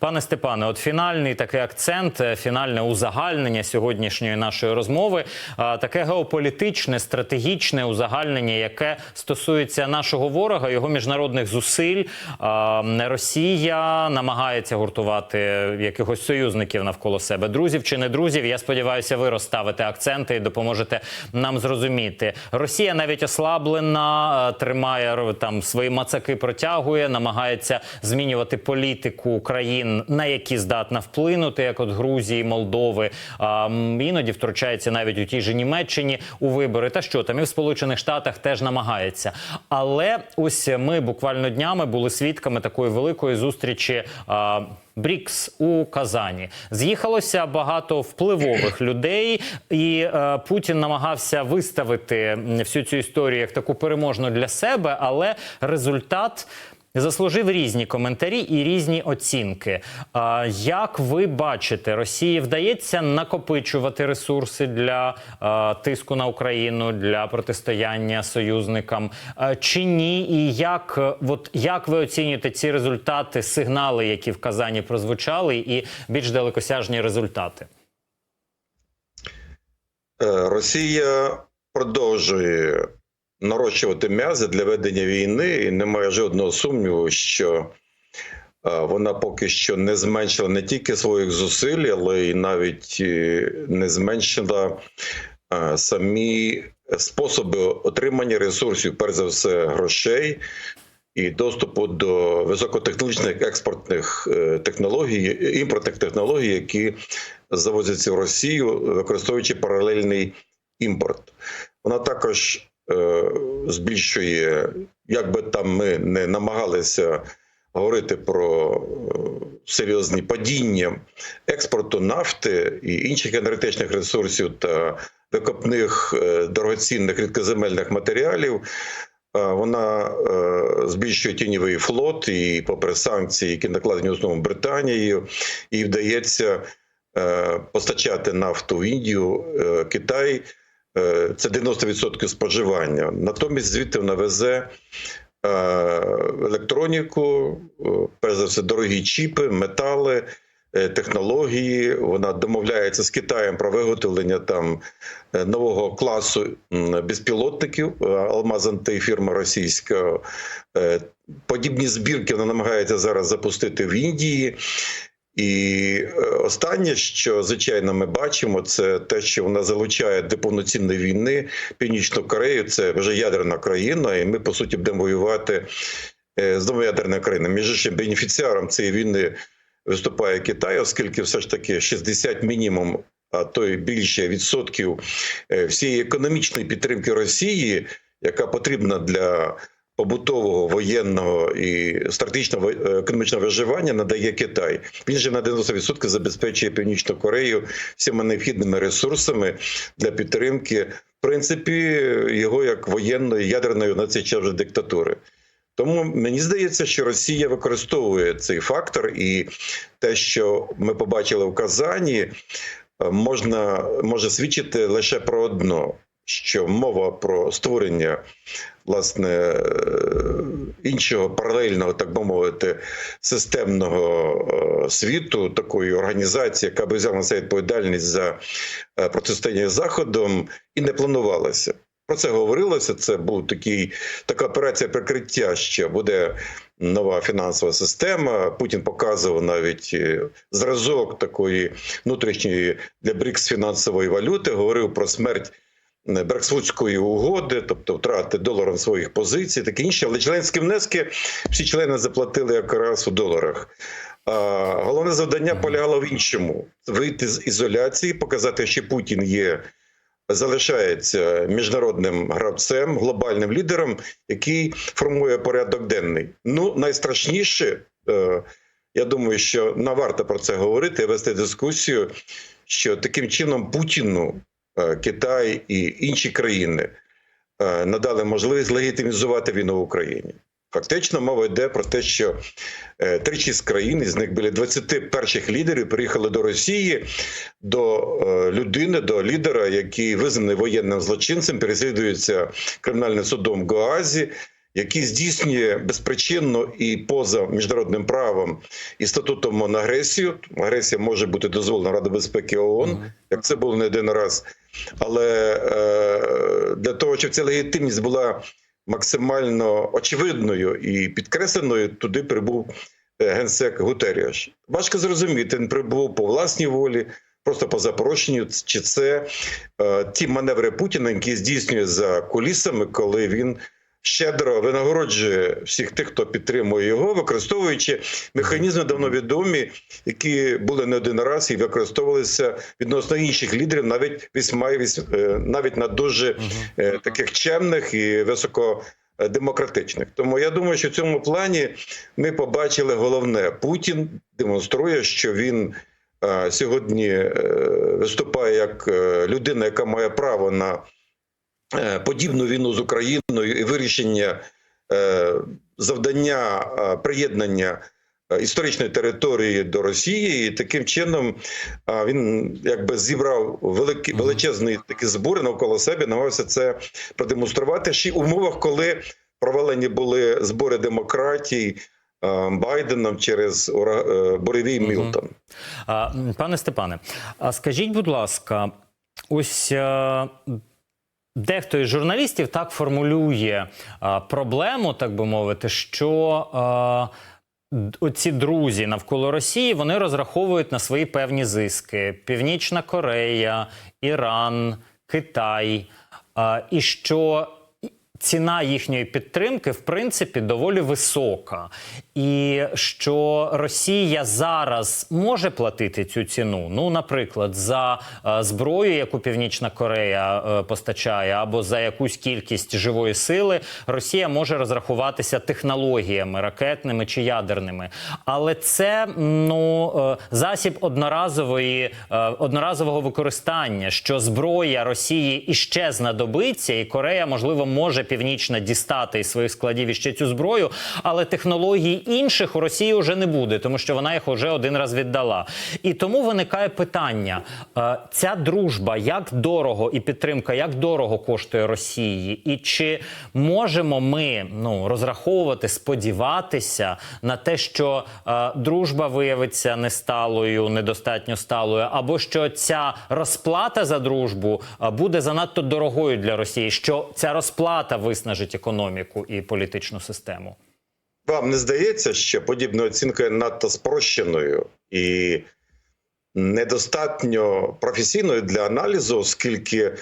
Пане Степане, от фінальний такий акцент, е, фінальне узагальнення сьогоднішньої нашої розмови, таке геополітичне, стратегічне узагальнення, яке стосується нашого ворога, його міжнародних зусиль. А, Росія намагається гуртувати якихось союзників навколо себе, друзів чи не друзів. Я сподіваюся, ви розставите акценти і допоможете нам зрозуміти. Росія навіть ослаблена, е, тримає там свої мацаки, протягує, намагається змінювати політику країн, на які здатна вплинути, як от Грузії, Молдови. Іноді втручається навіть у тій же Німеччині у вибори. Та що там і в Сполучених Штатах теж намагається. Але ось ми буквально днями були свідками такої великої зустрічі. Брікс у Казані з'їхалося багато впливових людей, і е, Путін намагався виставити всю цю історію як таку переможну для себе, але результат. Заслужив різні коментарі і різні оцінки. Як ви бачите, Росії вдається накопичувати ресурси для тиску на Україну для протистояння союзникам чи ні? І як, е, от, як ви оцінюєте ці результати, сигнали, які в Казані прозвучали, і більш далекосяжні результати? Е, Росія продовжує нарощувати м'язи для ведення війни, і немає жодного сумніву, що е, вона поки що не зменшила не тільки своїх зусиль, але й навіть е, не зменшила е, самі способи отримання ресурсів, перш за все, грошей. І доступу до високотехнологічних експортних технологій, імпортних технологій, які завозяться в Росію, використовуючи паралельний імпорт. Вона також збільшує, як би там ми не намагалися говорити про е, серйозні падіння експорту нафти і інших енергетичних ресурсів та викопних е, дорогоцінних рідкоземельних матеріалів. Е, Вона е, збільшує тіньовий флот, і попри санкції, які накладені основному Британією, їй вдається е, постачати нафту в Індію, е, Китай. Е, Це 90% споживання. Натомість звідти вона везе е, електроніку, е, перш за все, дорогі чіпи, метали, технології. Вона домовляється з Китаєм про виготовлення там нового класу безпілотників. Алмазанти, фірма російська. Подібні збірки вона намагається зараз запустити в Індії. І е, останнє, що звичайно ми бачимо, це те, що вона залучає до повноцінної війни Північну Корею. Це вже ядерна країна, і ми по суті будемо воювати е, з двома ядерними країнами. Між іншим, бенефіціаром цієї війни виступає Китай, оскільки все ж таки 60 мінімум, а то й більше відсотків е, всієї економічної підтримки Росії, яка потрібна для побутового воєнного і стратегічного е, економічного виживання надає Китай. Він же на 90% забезпечує Північну Корею всіма необхідними ресурсами для підтримки, в принципі, його як воєнної ядерної на цей час вже диктатури. Тому мені здається, що Росія використовує цей фактор, і те, що ми побачили в Казані, е, можна може свідчити лише про одно: що мова про створення власне е, іншого паралельного, так би мовити, системного е, світу, такої організації, яка би взяла на себе відповідальність за е, протистояння заходом, і не планувалося. Про це говорилося. Це був такий така операція прикриття, що буде нова фінансова система. Путін показував навіть зразок такої внутрішньої для БРІКС фінансової валюти. Говорив про смерть Брексвудської угоди, тобто втрати доларом своїх позицій, таке інше. Але членські внески всі члени заплатили якраз у доларах. А головне завдання полягало в іншому: вийти з ізоляції, показати, що Путін є залишається міжнародним гравцем, глобальним лідером, який формує порядок денний. Ну, найстрашніше, е, я думаю, що не варто про це говорити, вести дискусію, що таким чином Путіну, е, Китай і інші країни е, надали можливість легітимізувати війну в Україні. Фактично, мова йде про те, що е, тричі з країн, з них біля 20 перших лідерів приїхали до Росії, до е, людини, до лідера, який визнаний воєнним злочинцем, переслідується кримінальним судом в Гоазі, який здійснює безпричинно і поза міжнародним правом і статутом ООН агресію. Агресія може бути дозволена Ради безпеки ООН, як це було не один раз. Але е, для того, щоб ця легітимність була максимально очевидною і підкресленою, туди прибув е, генсек Гутеріаш. Важко зрозуміти, він прибув по власній волі, просто по запрошенню, чи це е, ті маневри Путіна, які здійснює за кулісами, коли він щедро винагороджує всіх тих, хто підтримує його, використовуючи механізми давно відомі, які були не один раз і використовувалися відносно інших лідерів, навіть вісьма вісь- е, навіть на дуже е, таких чемних і високодемократичних. Тому я думаю, що в цьому плані ми побачили головне: Путін демонструє, що він е, сьогодні е, виступає як е, людина, яка має право на е, подібну війну з Україною і вирішення е, завдання е, приєднання е, історичної території до Росії, і таким чином він якби зібрав великі величезні такі збори навколо себе, намагався це продемонструвати. Ще й умовах, коли провалені були збори демократій е, Байденом через е, Мілтон. Пане Степане, а скажіть, будь ласка, ось е, дехто із журналістів так формулює е, проблему, так би мовити, що. е, Оці друзі навколо Росії вони розраховують на свої певні зиски: Північна Корея, Іран, Китай. е, І що ціна їхньої підтримки, в принципі, доволі висока. І що Росія зараз може платити цю ціну. Ну, наприклад, за е, зброю, яку Північна Корея е, постачає, або за якусь кількість живої сили, Росія може розрахуватися технологіями ракетними чи ядерними. Але це ну е, засіб одноразової одноразового використання, що зброя Росії іще знадобиться, і Корея, можливо, може північна дістати із своїх складів іще цю зброю, але технологій інших у Росії вже не буде, тому що вона їх вже один раз віддала. І тому виникає питання: е, ця дружба, як дорого і підтримка, як дорого коштує Росії, і чи можемо ми ну розраховувати, сподіватися на те, що е, дружба виявиться несталою, недостатньо сталою, або що ця розплата за дружбу е, буде занадто дорогою для Росії, що ця розплата виснажить економіку і політичну систему. Вам не здається, що подібна оцінка є надто спрощеною і недостатньо професійною для аналізу, оскільки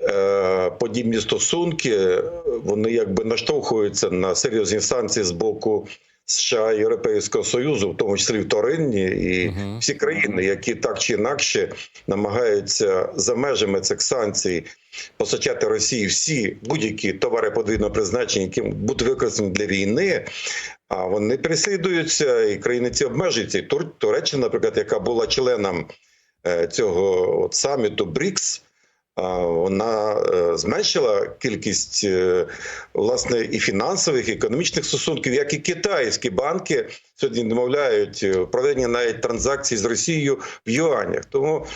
е, подібні стосунки вони якби наштовхуються на серйозні санкції з боку США і Європейського Союзу, в тому числі вторинні, і Мгм. всі країни, які так чи інакше намагаються за межами цих санкцій постачати Росії всі будь-які товари подвійного призначення, які будуть використані для війни. А вони переслідуються, і країни ці обмежуються. І Тур- Туреччина, наприклад, яка була членом е, цього от саміту БРІКС, вона е, зменшила кількість е, власне і фінансових, і економічних стосунків, як і китайські банки сьогодні домовляють е, проведення навіть транзакцій з Росією в юанях. Тому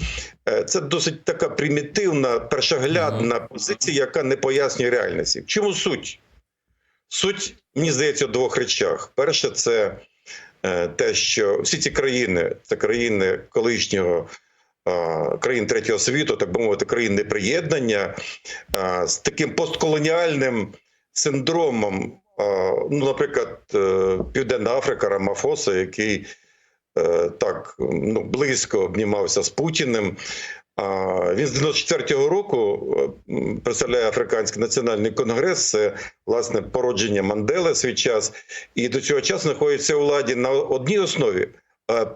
це досить така примітивна, першоглядна позиція, яка не пояснює реальності. В чому суть? Суть, мені здається, в двох речах. Перше, це те, що всі ці країни це країни колишнього країн третього світу, так би мовити, країн неприєднання е, з таким постколоніальним синдромом. е, Ну, наприклад, е, Південна Африка Рамафоса, який е, так ну, близько обнімався з Путіним. Він з 94-го року е, представляє Африканський національний конгрес. Це власне породження Мандели свій час, і до цього часу знаходиться у владі на одній основі. Е,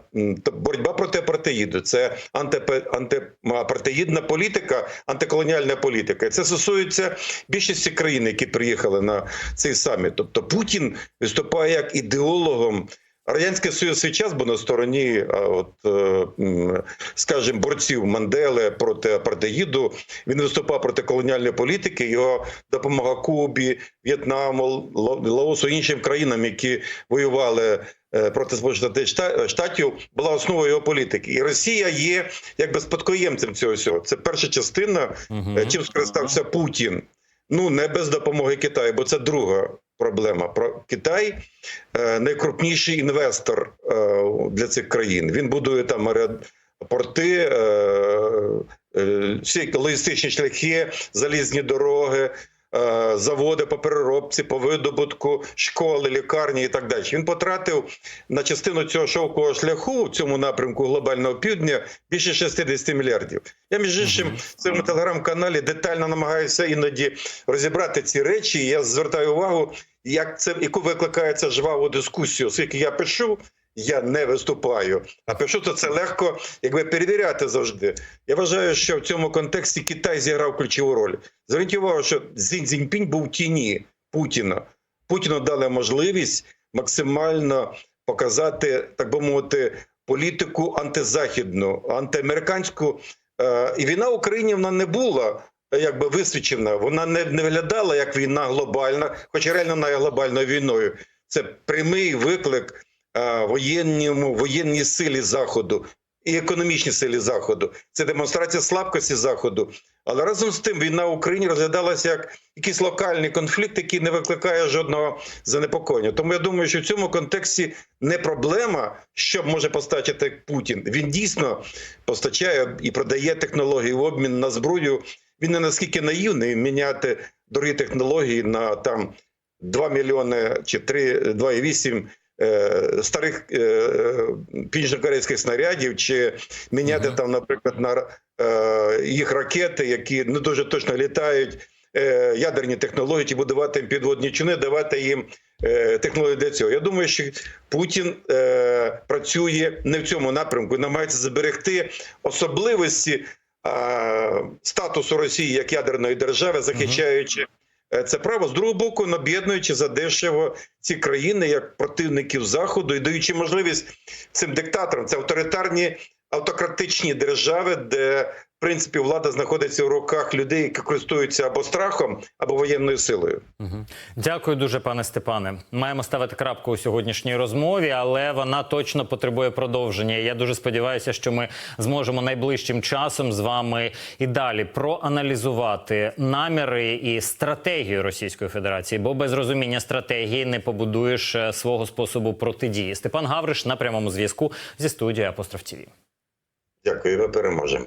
Боротьба проти апартеїду це антипантипартеїдна політика, антиколоніальна політика. Це стосується більшості країн, які приїхали на цей саміт. Тобто Путін виступає як ідеологом Радянський Союз свій час був на стороні, от, е, скажімо, борців Мандели проти апартеїду. Він виступав проти колоніальної політики. Його допомога Кубі, В'єтнаму, Ла- Лаосу іншим країнам, які воювали проти Сполучених Штатів, була основою його політики. І Росія є якби спадкоємцем цього всього. Це перша частина, е, чим скористався Путін. Ну не без допомоги Китаю, бо це друга проблема. Про Китай е, найкрупніший інвестор е, для цих країн. Він будує там е, е, всі логістичні шляхи, залізні дороги. Е, Заводи по переробці, по видобутку, школи, лікарні і так далі. Він потратив на частину цього шовкового шляху в цьому напрямку глобального півдня більше 60 мільярдів. Я між іншим в цьому телеграм-каналі детально намагаюся іноді розібрати ці речі. І Я звертаю увагу, як це яку викликає це жваву дискусію. Оскільки я пишу, я не виступаю. А пишу то це легко, якби перевіряти завжди. Я вважаю, що в цьому контексті Китай зіграв ключову роль. Зверніть увагу, що Цзінь Цзіньпінь був в тіні Путіна. Путіну дали можливість максимально показати, так би мовити, політику антизахідну, антиамериканську. Е, І війна в Україні вона не була е, якби висвічена. Вона не, не виглядала як війна глобальна, хоча реально вона є глобальною війною. Це прямий виклик е, воєнному воєнній силі заходу і економічній силі заходу. Це демонстрація слабкості заходу. Але разом з тим війна в Україні розглядалася як якийсь локальний конфлікт, який не викликає жодного занепокоєння. Тому я думаю, що в цьому контексті не проблема, що може постачати Путін. Він дійсно постачає і продає технології в обмін на зброю. Він не наскільки наївний міняти дорогі технології на там 2 мільйони чи 3, 2,8 е, старих е, е, північно-корейських снарядів, чи міняти там, наприклад, на е, їх ракети, які не дуже точно літають, е, ядерні технології, чи будувати їм підводні човни, давати їм е, технології для цього. Я думаю, що Путін е, працює не в цьому напрямку, намагається зберегти особливості е, статусу Росії як ядерної держави, захищаючи. Е, Це право. З другого боку, об'єднуючи задешево ці країни як противників заходу і даючи можливість цим диктаторам, це авторитарні автократичні держави, де принципі влада знаходиться в руках людей, які користуються або страхом, або воєнною силою. Дякую дуже, пане Степане. Маємо ставити крапку у сьогоднішній розмові, але вона точно потребує продовження. Я дуже сподіваюся, що ми зможемо найближчим часом з вами і далі проаналізувати наміри і стратегію Російської Федерації, бо без розуміння стратегії не побудуєш е, свого способу протидії. Степан Гавриш на прямому зв'язку зі студією Апостроф ТІВІ. Дякую, ми переможемо.